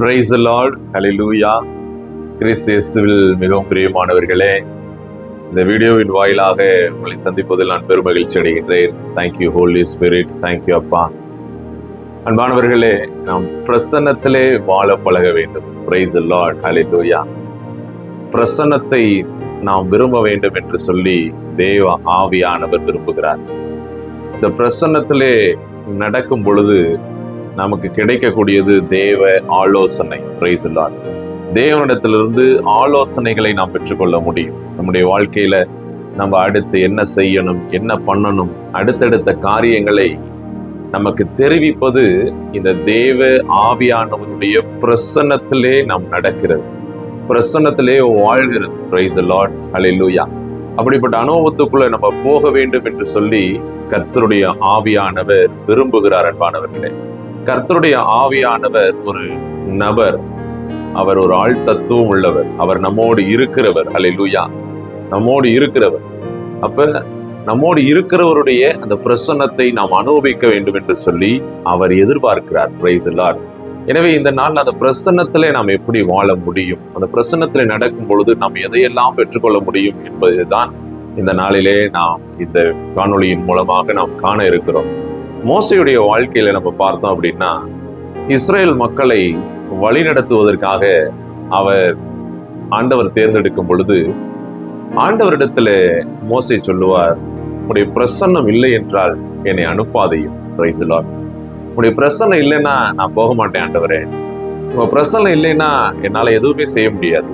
Price Lord ஹalleluya கிறிஸ்தேசுவில் மிகவும் பிரியமானவர்களே இந்த வீடியோவின் வாயிலாக உங்களை சந்திப்பதில் நான் பெரும் மகிழ்ச்சி அடைகின்றேன். தேங்க்யூ ஹோலி ஸ்பிரிட் தேங்க்யூ அப்பா. அன்பானவர்களே நாம் பிரசன்னத்திலே வாழ பழக வேண்டும். பிரைஸ் லார்ட் ஹalleluya பிரசன்னத்தை நாம் விரும்ப வேண்டும் என்று சொல்லி தேவ ஆவியானவர் விரும்புகிறார். இந்த பிரசன்னத்திலே நடக்கும் பொழுது நமக்கு கிடைக்கக்கூடியது தேவ ஆலோசனை. பிரைஸ் லார்ட் தேவனிடத்திலிருந்து ஆலோசனைகளை நாம் பெற்றுக்கொள்ள முடியும். நம்முடைய வாழ்க்கையில நம்ம அடுத்து என்ன செய்யணும் என்ன பண்ணணும் அடுத்தடுத்த காரியங்களை நமக்கு தெரிவிப்பது இந்த தேவ ஆவியானவனுடைய பிரசன்னத்திலே நாம் நடக்கிறது. பிரசன்னத்திலே வாழ்கிறது. பிரைஸ் லார்ட் ஹalleluya அப்படிப்பட்ட அனுபவத்துக்குள்ள நம்ம போக வேண்டும் என்று சொல்லி கர்த்தருடைய ஆவியானவர் விரும்புகிறார் அன்பானவர்களே. கர்த்தருடைய ஆவியானவர் ஒரு நபர். அவர் ஒரு ஆள் தத்துவம் உள்ளவர். அவர் நம்மோடு இருக்கிறவர். ஹalleluya நம்மோடு இருக்கிறவர். அப்ப நம்மோடு இருக்கிறவருடைய அந்த பிரசன்னத்தை நாம் அனுபவிக்க வேண்டும் என்று சொல்லி அவர் எதிர்பார்க்கிறார். பிரைஸ் லார்ட் எனவே இந்த நாள் அந்த பிரசன்னத்திலே நாம் எப்படி வாழ முடியும்? அந்த பிரசன்னத்திலே நடக்கும் பொழுது நாம் எதையெல்லாம் பெற்றுக்கொள்ள முடியும் என்பதுதான் இந்த நாளிலே நாம் இந்த காணொளியின் மூலமாக நாம் காண இருக்கிறோம். மோசையுடைய வாழ்க்கையில் நம்ம பார்த்தோம் அப்படின்னா இஸ்ரேல் மக்களை வழிநடத்துவதற்காக அவர் ஆண்டவர் தேர்ந்தெடுக்கும் பொழுது ஆண்டவரிடத்தில் மோசை சொல்லுவார் உடைய பிரசன்னம் இல்லை என்றால் என்னை அனுப்பாதையும் பிரைஸ் உடைய பிரசன்னம் இல்லைன்னா நான் போக மாட்டேன் ஆண்டவரே. உங்க பிரசன்னம் இல்லைன்னா என்னால் எதுவுமே செய்ய முடியாது.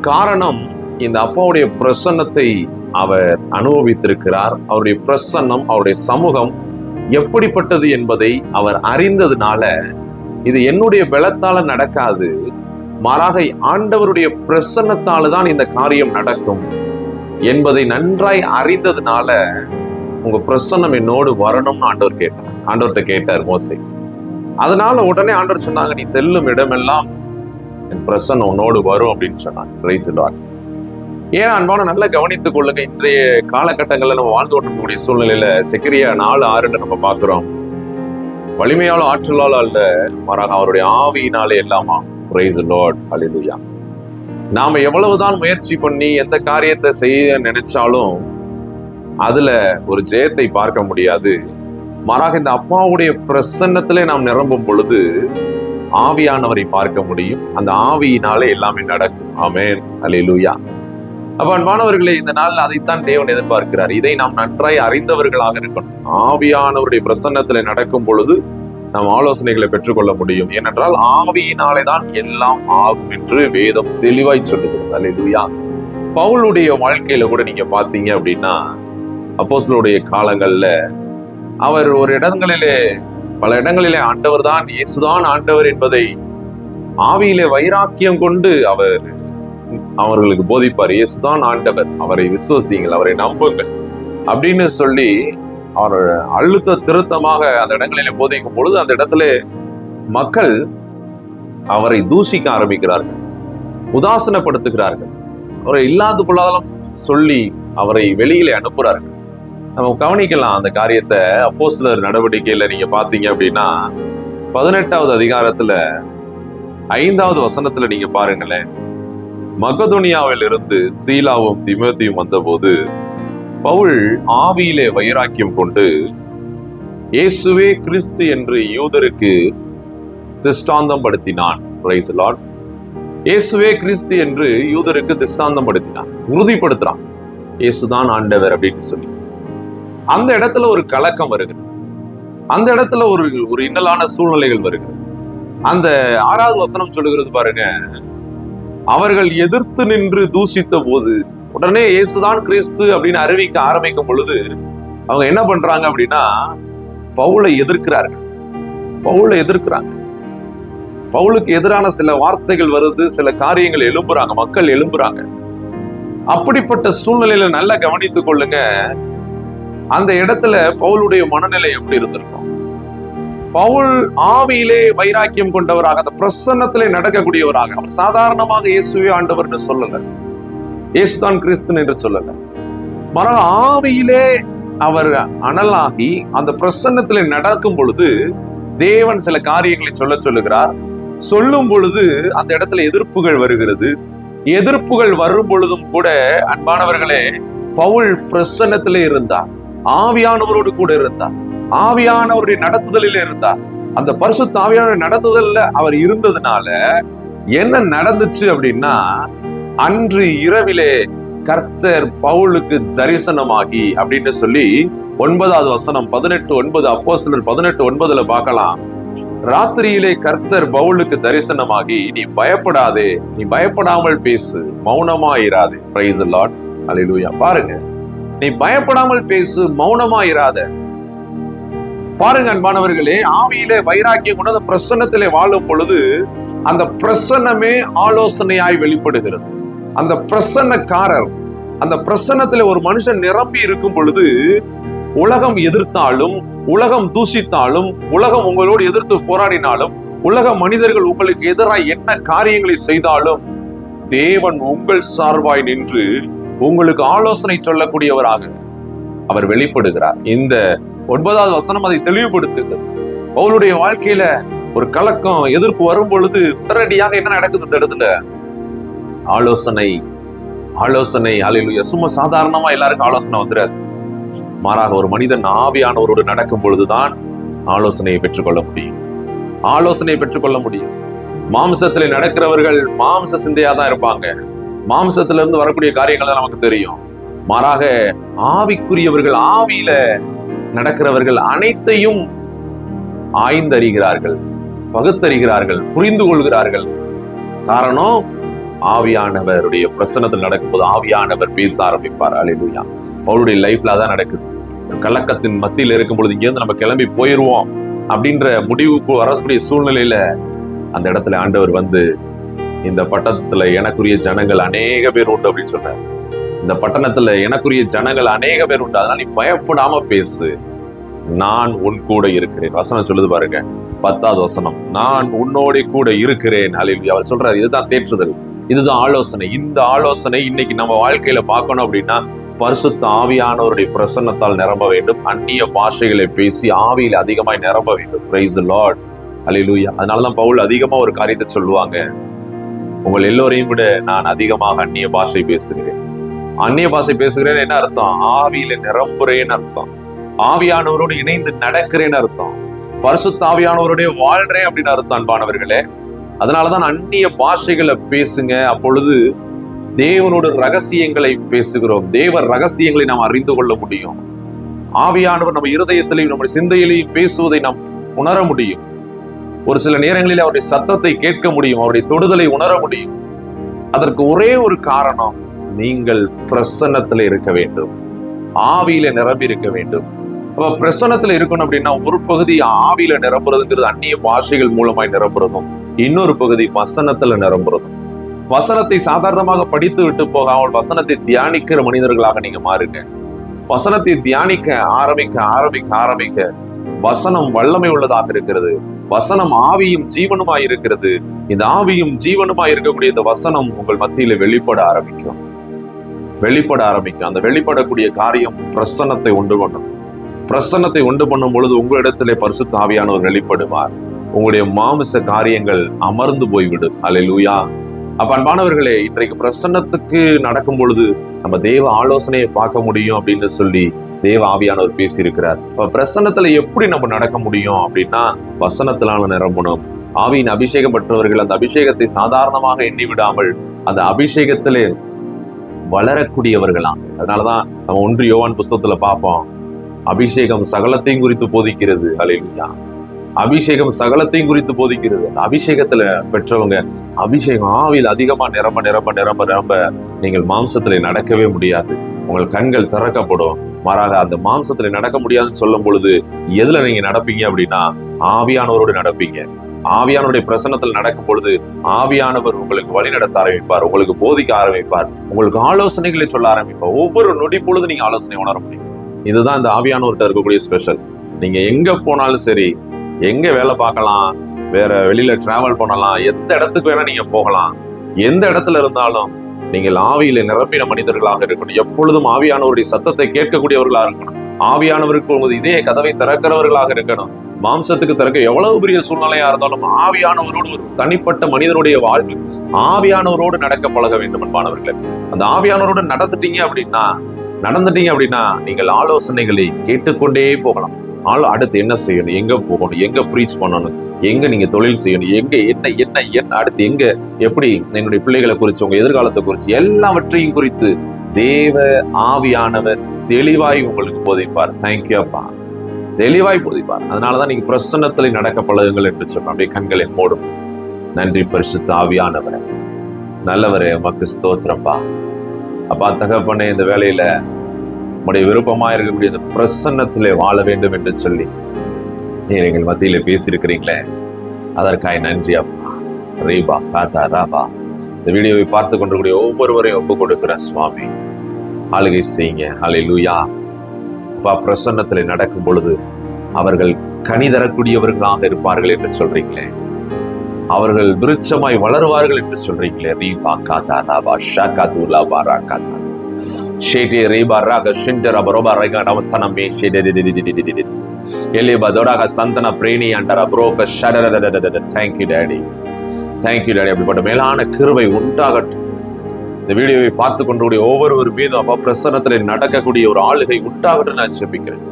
காரணம் இந்த அப்பாவுடைய பிரசன்னத்தை அவர் அனுபவித்திருக்கிறார். அவருடைய பிரசன்னம் அவருடைய சமூகம் எப்படிப்பட்டது என்பதை அவர் அறிந்ததுனால இது என்னுடைய பலத்தால நடக்காது. மாறாக ஆண்டவருடைய பிரசன்னத்தால தான் இந்த காரியம் நடக்கும் என்பதை நன்றாய் அறிந்ததுனால உங்க பிரசன்னம் என்னோடு வரணும்னு ஆண்டவர் கேட்டார். ஆண்டவர்கிட்ட கேட்டார் மோசை. அதனால உடனே ஆண்டவர் சொன்னாங்க நீ செல்லும் இடமெல்லாம் என் பிரசன்னம் உன்னோடு வரும் அப்படின்னு சொன்னாங்க பிரைஸ் ஏன் அன்பான நல்லா கவனித்துக் கொள்ளுங்க இன்றைய காலகட்டங்களில் நம்ம வாழ்ந்து கொண்டிருக்கக்கூடிய சூழ்நிலையில செக்கிரியா நாலு ஆறுன்னு நம்ம பார்க்கிறோம். வலிமையால ஆற்றலாலும் அல்ல மாறாக அவருடைய ஆவியினாலே எல்லாமா பிரைஸ் லார்ட் ஹalleluya நாம எவ்வளவுதான் முயற்சி பண்ணி எந்த காரியத்தை செய்ய நினைச்சாலும் அதுல ஒரு ஜெயத்தை பார்க்க முடியாது. மாறாக இந்த அப்பாவுடைய பிரசன்னத்திலே நாம் நிரம்பும் பொழுது ஆவியானவரை பார்க்க முடியும். அந்த ஆவியினாலே எல்லாமே நடக்கும். ஆமேன் அலிலுயா அப்ப அன்பானவர்களே இந்த நாள் அதைத்தான் தேவன் எதிர்பார்க்கிறார். இதை நாம் நன்றாய் அறிந்தவர்களாக இருக்கணும். ஆவியானவருடைய பிரசன்னத்துல நடக்கும் பொழுது நாம் ஆலோசனைகளை பெற்றுக்கொள்ள முடியும். ஏனென்றால் ஆவியினாலே தான் எல்லாம் ஆகும் என்று வேதம் தெளிவாய் சொல்லுகிறது அல்லேலூயா. பவுலுடைய வாழ்க்கையில கூட நீங்க பாத்தீங்க அப்படின்னா அப்போஸ்தலருடைய காலங்கள்ல அவர் ஒரு இடங்களிலே பல இடங்களிலே ஆண்டவர் தான் இயேசுதான் ஆண்டவர் என்பதை ஆவியிலே வைராக்கியம் கொண்டு அவர் அவர்களுக்கு போதிப்பார். இயேசுதான் ஆண்டவர். அவரை விசுவசியுங்கள் அவரை நம்புங்கள். அப்படின்னு சொல்லி அவர் அழுத்த திருத்தமாக அந்த இடங்களிலே போதிக்கும் பொழுது அந்த இடத்துல மக்கள் அவரை தூஷிக்க ஆரம்பிக்கிறார்கள். உதாசனப்படுத்துகிறார்கள். அவரை இல்லாத பொருளாதாரம் சொல்லி அவரை வெளியிலே அனுப்புறார்கள் நம்ம கவனிக்கலாம் அந்த காரியத்தை அப்போஸ்தலர் நடவடிக்கையில நீங்க பாத்தீங்க அப்படின்னா பதினெட்டாவது அதிகாரத்துல ஐந்தாவது வசனத்துல நீங்க பாருங்களேன். மகதுனியாவில் இருந்து சீலாவும் திமோத்தியும் வந்தபோது பவுல் ஆவியிலே வைராக்கியம் கொண்டு இயேசுவே கிறிஸ்து என்று யூதருக்கு திஷ்டாந்தம் படுத்தினான் இயேசுவே கிறிஸ்து என்று யூதருக்கு திஷ்டாந்தம் படுத்தினான் உறுதிப்படுத்துறான். இயேசுதான் ஆண்டவர் அப்படின்னு சொல்லி. அந்த இடத்துல ஒரு கலக்கம் வருகிறது. அந்த இடத்துல ஒரு ஒரு இன்னலான சூழ்நிலைகள் வருகிறது. அந்த ஆறாவது வசனம் சொல்லுகிறது பாருங்க. அவர்கள் எதிர்த்து நின்று தூஷித்த போது உடனே இயேசுதான் கிறிஸ்து அப்படின்னு அறிவிக்க ஆரம்பிக்கும் பொழுது அவங்க என்ன பண்றாங்க அப்படின்னா பவுலை எதிர்க்கிறார்கள். பவுலை எதிர்க்கிறாங்க. பவுலுக்கு எதிரான சில வார்த்தைகள் வருது சில காரியங்கள் எழும்புறாங்க மக்கள் எழும்புறாங்க. அப்படிப்பட்ட சூழ்நிலையில நல்லா கவனித்துக் கொள்ளுங்க. அந்த இடத்துல பவுலுடைய மனநிலை எப்படி இருந்திருக்கும்? பவுல் ஆவியிலே வைராக்கியம் கொண்டவராக அந்த பிரசன்னத்திலே நடக்கக்கூடியவராக. அவர் சாதாரணமாக இயேசுவே ஆண்டவர்னு சொல்லுங்கள் இயேசுதான் கிறிஸ்தன் என்று சொல்லுங்க மரம் ஆவியிலே அவர் அனலாகி அந்த பிரசன்னத்திலே நடக்கும் பொழுது தேவன் சில காரியங்களை சொல்ல சொல்லுகிறார். சொல்லும் பொழுது அந்த இடத்துல எதிர்ப்புகள் வருகிறது. எதிர்ப்புகள் வரும் பொழுதும் கூட அன்பானவர்களே பவுல் பிரசன்னத்திலே இருந்தார். ஆவியானவரோடு கூட இருந்தார். ஆவியானவருடைய நடத்துதலில் இருந்தார். அந்த பரிசு ஆவியானவர் நடத்துதல்ல அவர் இருந்ததுனால என்ன நடந்துச்சு அப்படின்னா அன்று இரவிலே கர்த்தர் பவுலுக்கு தரிசனமாகி அப்படின்னு சொல்லி ஒன்பதாவது வசனம் பதினெட்டு ஒன்பது அப்போ சிலர் பதினெட்டு ஒன்பதுல பார்க்கலாம். ராத்திரியிலே கர்த்தர் பவுலுக்கு தரிசனமாகி நீ பயப்படாதே நீ பயப்படாமல் பேசு மௌனமா இராதே பிரைஸ் லார்ட் அல்லேலூயா பாருங்க. நீ பயப்படாமல் பேசு மௌனமா இராத பாருங்க அன்பானவர்களே ஆவியிலே வைராக்கியம் கொண்டு அந்த பிரசன்னத்திலே வாழும் பொழுது அந்த பிரசன்னமே ஆலோசனையாய் வெளிப்படுகிறது. அந்த பிரசன்னக்காரர் அந்த பிரசன்னத்தில் ஒரு மனுஷன் நிரம்பி இருக்கும் பொழுது உலகம் எதிர்த்தாலும் உலகம் தூசித்தாலும் உலகம் உங்களோடு எதிர்த்து போராடினாலும் உலக மனிதர்கள் உங்களுக்கு எதிராக என்ன காரியங்களை செய்தாலும் தேவன் உங்கள் சார்பாய் நின்று உங்களுக்கு ஆலோசனை சொல்லக்கூடியவராக அவர் வெளிப்படுகிறார். இந்த ஒன்பதாவது வசனம் அதை தெளிவுபடுத்துகிறது. அவளுடைய வாழ்க்கையில ஒரு கலக்கம் எதிர்ப்பு வரும் பொழுது உடனடியாக என்ன நடக்குது இந்த இடத்துல ஆலோசனை. ஆலோசனை. அலையிலுயா சும்மா சாதாரணமா எல்லாருக்கும் ஆலோசனை வந்துடாது மாறாக ஒரு மனிதன் ஆவியானவரோடு நடக்கும் பொழுதுதான் ஆலோசனையை பெற்றுக்கொள்ள முடியும். ஆலோசனையை பெற்றுக்கொள்ள முடியும். மாம்சத்தில் நடக்கிறவர்கள் மாம்ச சிந்தையா தான் இருப்பாங்க. மாம்சத்துல இருந்து வரக்கூடிய காரியங்கள் தான் நமக்கு தெரியும். மாறாக ஆவிக்குரியவர்கள் ஆவியில நடக்கிறவர்கள் அனைத்தையும் ஆய்ந்தறிகிறார்கள் பகுத்தறிகிறார்கள் புரிந்து கொள்கிறார்கள் காரணம் ஆவியானவருடைய பிரசனத்தில் நடக்கும்போது ஆவியானவர் பேச ஆரம்பிப்பார். அலையிலுயா அவருடைய லைஃப்ல தான் நடக்குது. கலக்கத்தின் மத்தியில் இருக்கும் பொழுது இங்கேருந்து நம்ம கிளம்பி போயிடுவோம் அப்படின்ற முடிவுக்கு வரக்கூடிய சூழ்நிலையில அந்த இடத்துல ஆண்டவர் வந்து இந்த பட்டத்துல எனக்குரிய ஜனங்கள் அநேக பேர் உண்டு அப்படின்னு சொல்றாரு. இந்த பட்டணத்துல எனக்குரிய ஜனங்கள் அநேக பேர் உண்டு. அதனால நீ பயப்படாம பேசு. நான் உன் கூட இருக்கிறேன். வசனம் சொல்லுது பாருங்க. பத்தாவது வசனம். நான் உன்னோட கூட இருக்கிறேன். அலில் அவர் சொல்றாரு இதுதான் தேற்றுதல். இதுதான் ஆலோசனை. இந்த ஆலோசனை இன்னைக்கு நம்ம வாழ்க்கையில பார்க்கணும் அப்படின்னா பரிசுத்த ஆவியானவருடைய பிரசன்னத்தால் நிரம்ப வேண்டும். அந்நிய பாஷைகளை பேசி ஆவியில் அதிகமாய் நிரம்ப வேண்டும். பிரைஸ் லார்ட் அலிலூயா அதனாலதான் பவுல் அதிகமா ஒரு காரியத்தை சொல்லுவாங்க. உங்கள் எல்லோரையும் விட நான் அதிகமாக அந்நிய பாஷை பேசுகிறேன். அந்நிய பாஷை பேசுகிறேன் என்ன அர்த்தம்? ஆவியில நிரம்புறேன்னு அர்த்தம். ஆவியானவரோடு இணைந்து நடக்கிறேன்னு அர்த்தம். பரிசுத்த ஆவியானவருடைய வாழ்றேன் அப்படின்னு அர்த்தம் அன்பானவர்களே. அதனாலதான் அந்நிய பாஷைகளை பேசுங்க. அப்பொழுது தேவனோட ரகசியங்களை பேசுகிறோம். தேவ ரகசியங்களை நாம் அறிந்து கொள்ள முடியும். ஆவியானவர் நம்ம இருதயத்திலையும் நம்முடைய சிந்தையிலையும் பேசுவதை நாம் உணர முடியும். ஒரு சில நேரங்களில் அவருடைய சத்தத்தை கேட்க முடியும். அவருடைய தொடுதலை உணர முடியும். அதற்கு ஒரே ஒரு காரணம் நீங்கள் பிரசன்னத்துல இருக்க வேண்டும். ஆவியில நிரம்பி இருக்க வேண்டும். அப்ப பிரசன்னத்துல இருக்கணும் அப்படின்னா ஒரு பகுதி ஆவியில நிரம்புறதுங்கிறது அந்நிய பாஷைகள் மூலமாய் நிரம்புறதும் இன்னொரு பகுதி வசனத்துல நிரம்புறதும். வசனத்தை சாதாரணமாக படித்து விட்டு போகாமல் வசனத்தை தியானிக்கிற மனிதர்களாக நீங்க மாறுங்க. வசனத்தை தியானிக்க ஆரம்பிக்க ஆரம்பிக்க ஆரம்பிக்க வசனம் வல்லமை உள்ளதாக இருக்கிறது. வசனம் ஆவியும் ஜீவனுமாய் இருக்கிறது. இந்த ஆவியும் ஜீவனுமாய் இருக்கக்கூடிய இந்த வசனம் உங்கள் மத்தியில வெளிப்பட ஆரம்பிக்கும். வெளிப்பட ஆரம்பிக்கும். அந்த வெளிப்படக்கூடிய காரியம் பிரசன்னத்தை உண்டு பண்ணும். பிரசன்னத்தை உண்டு பண்ணும் பொழுது உங்களிடத்திலே பரிசுத்த ஆவியானவர் வெளிப்படுவார். உங்களுடைய மாமிச காரியங்கள் அமர்ந்து போய்விடும். அலையூயா அப்ப அன்பானவர்களே இன்றைக்கு பிரசன்னத்துக்கு நடக்கும் பொழுது நம்ம தேவ ஆலோசனையை பார்க்க முடியும் அப்படின்னு சொல்லி தேவ ஆவியானவர் பேசியிருக்கிறார். அப்ப பிரசன்னத்துல எப்படி நம்ம நடக்க முடியும் அப்படின்னா வசனத்திலான நிரம்பணும். ஆவியின் அபிஷேகம் பெற்றவர்கள் அந்த அபிஷேகத்தை சாதாரணமாக எண்ணி விடாமல் அந்த அபிஷேகத்திலே வளரக்கூடியவர்களாம். அதனாலதான் நம்ம ஒன்று யோவான் புஸ்தகத்துல பார்ப்போம். அபிஷேகம் சகலத்தையும் குறித்து போதிக்கிறது. அலையா அபிஷேகம் சகலத்தையும் குறித்து போதிக்கிறது. அந்த அபிஷேகத்துல பெற்றவங்க அபிஷேகம் ஆவியில் அதிகமா நிரம்ப நிரம்ப நிரம்ப நிரம்ப நீங்கள் மாம்சத்துல நடக்கவே முடியாது. உங்கள் கண்கள் திறக்கப்படும். மாறாக அந்த மாம்சத்துல நடக்க முடியாதுன்னு சொல்லும் பொழுது எதுல நீங்க நடப்பீங்க அப்படின்னா ஆவியானவரோடு நடப்பீங்க. ஆவியானுடைய பிரசனத்தில் நடக்கும் பொழுது ஆவியானவர் உங்களுக்கு வழி நடத்த ஆரம்பிப்பார் உங்களுக்கு போதிக்க ஆரம்பிப்பார் உங்களுக்கு ஆலோசனைகளை சொல்ல ஆரம்பிப்பார். ஒவ்வொரு நொடி பொழுது நீங்க ஆலோசனை உணர முடியும். இதுதான் இந்த ஆவியானவர்கிட்ட இருக்கக்கூடிய ஸ்பெஷல் நீங்க எங்க போனாலும் சரி எங்க வேலை பார்க்கலாம் வேற வெளியில டிராவல் பண்ணலாம் எந்த இடத்துக்கு வேணா நீங்க போகலாம் எந்த இடத்துல இருந்தாலும் நீங்கள் ஆவியில நிரம்பின மனிதர்களாக இருக்கணும். எப்பொழுதும் ஆவியானவருடைய சத்தத்தை கேட்கக்கூடியவர்களாக இருக்கணும். ஆவியானவருக்கு உங்களது இதே கதவை திறக்கிறவர்களாக இருக்கணும். மாம்சத்துக்கு திறக்க எவ்வளவு பெரிய சூழ்நிலையா இருந்தாலும் ஆவியானவரோடு ஒரு தனிப்பட்ட மனிதனுடைய வாழ்வில் ஆவியானவரோடு நடக்க பழக வேண்டும் என்பானவர்களே அந்த ஆவியானவரோடு நடந்துட்டீங்க அப்படின்னா நடந்துட்டீங்க அப்படின்னா நீங்கள் ஆலோசனைகளை கேட்டுக்கொண்டே போகலாம். ஆள் அடுத்து என்ன செய்யணும்? எங்க போகணும்? எங்க ப்ரீச் பண்ணணும்? எங்க நீங்க தொழில் செய்யணும்? எங்க என்ன என்ன என்ன? அடுத்து எங்க எப்படி என்னுடைய பிள்ளைகளை குறித்து உங்க எதிர்காலத்தை குறித்து எல்லாவற்றையும் குறித்து தேவ ஆவியானவர் தெளிவாய் உங்களுக்கு போதைப்பார். தேங்க்யூ அப்பா. தெளிவாய் போதிப்பார். அதனாலதான் நீங்க பிரசன்னத்தில் நடக்க பழகுங்கள் என்று சொன்னோம் அப்படியே கண்களில் மூடும். நன்றி பரிசுத்த ஆவியானவரே. நல்லவரே உமக்கு ஸ்தோத்திரப்பா அப்பா தகப்பனே இந்த வேலையில உடைய விருப்பமா இருக்கக்கூடிய இந்த பிரசன்னத்திலே வாழ வேண்டும் என்று சொல்லி நீர் எங்கள் மத்தியில பேசியிருக்கிறீங்களே. அதற்காய் நன்றி அப்பா. ரீபா காத்தா ராபா. இந்த வீடியோவை பார்த்து கொண்டிருக்கூடிய ஒவ்வொருவரையும் ஒப்பு கொடுக்குற சுவாமி. ஆளுகை செய்யுங்க. அலை லூயா அப்பா பிரசன்னத்தில் நடக்கும் பொழுது அவர்கள் கனி தரக்கூடியவர்களாக இருப்பார்கள் என்று சொல்றீங்களே. அவர்கள் விருட்சமாய் வளருவார்கள் என்று சொல்றீங்களே. ரீபா காதா ராபா ஷாகா தூலா பாரா காதா ஷேடே ரீபா ராக ஷிண்டர பரோபா ரைகா நவத்தனமே ஷேடே எலிபா தோடாக சந்தன பிரேணி அண்டரா புரோக ஷடரடடடடட thank you daddy thank you daddy அப்படிப்பட்ட மேலான கிருவை உண்டாகட்டும். இந்த வீடியோவை பார்த்து கொண்டு ஒவ்வொருவர் மீதும் அப்பா பிரசன்னத்தில் நடக்கக்கூடிய ஒரு ஆளுகை உண்டாகட்டும் நான் ஜெபிக்கிறேன்.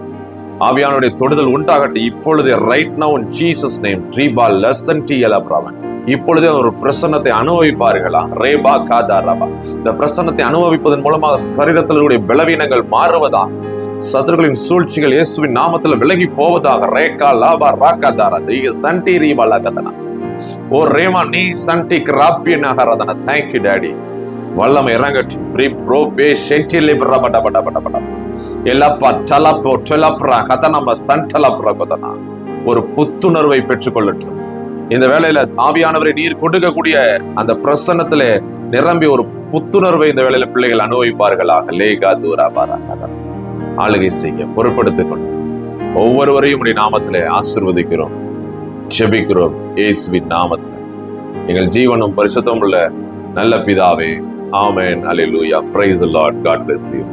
ஆவியானுடைய தொடுதல் உண்டாகட்டும். இப்பொழுது ரைட் நவு ஜீசஸ் நேம் ட்ரீபா லெசன் டி எலப்ராமன் இப்பொழுதே ஒரு பிரசன்னத்தை அனுபவிப்பார்களா? ரேபா காதா ரபா இந்த பிரசன்னத்தை அனுபவிப்பதன் மூலமாக சரீரத்திலுடைய பலவீனங்கள் மாறுவதா? சத்துருக்களின் சூழ்ச்சிகள் இயேசுவின் நாமத்தில் விலகி போவதாக? ரேகா லாபா ராக்கா தாரா தீக சண்டி ரீபா லாகதனா ஓ ரேமா நீ சண்டி கிராப்பிய நகரதன. தேங்க்யூ டேடி வல்லம் இறங்கட்டும். ப்ரீ ப்ரோ பே ஷென்டி லிபரா பட பட பட பட எல்லாப்பா டலப்போ டெலப்ரா கதனம சண்டலப்ரா கதனா ஒரு புத்துணர்வை பெற்றுக்கொள்ளட்டும். இந்த வேலையில ஆவியானவரை நீர் கொடுக்கக்கூடிய அந்த பிரசன்னத்திலே நிரம்பி ஒரு புத்துணர்வை இந்த வேலையில பிள்ளைகள் அனுபவிப்பார்களாக. லேகா தூரா பாரா ஆளுகை செய்ய பொருட்படுத்திக் கொண்டு. ஒவ்வொருவரையும் உடைய நாமத்திலே ஆசிர்வதிக்கிறோம். செபிக்கிறோம் இயேசுவின் நாமத்தில். எங்கள் ஜீவனும் பரிசுத்தம் உள்ள நல்ல பிதாவே ஆமென் அல்லேலூயா praise the lord god bless you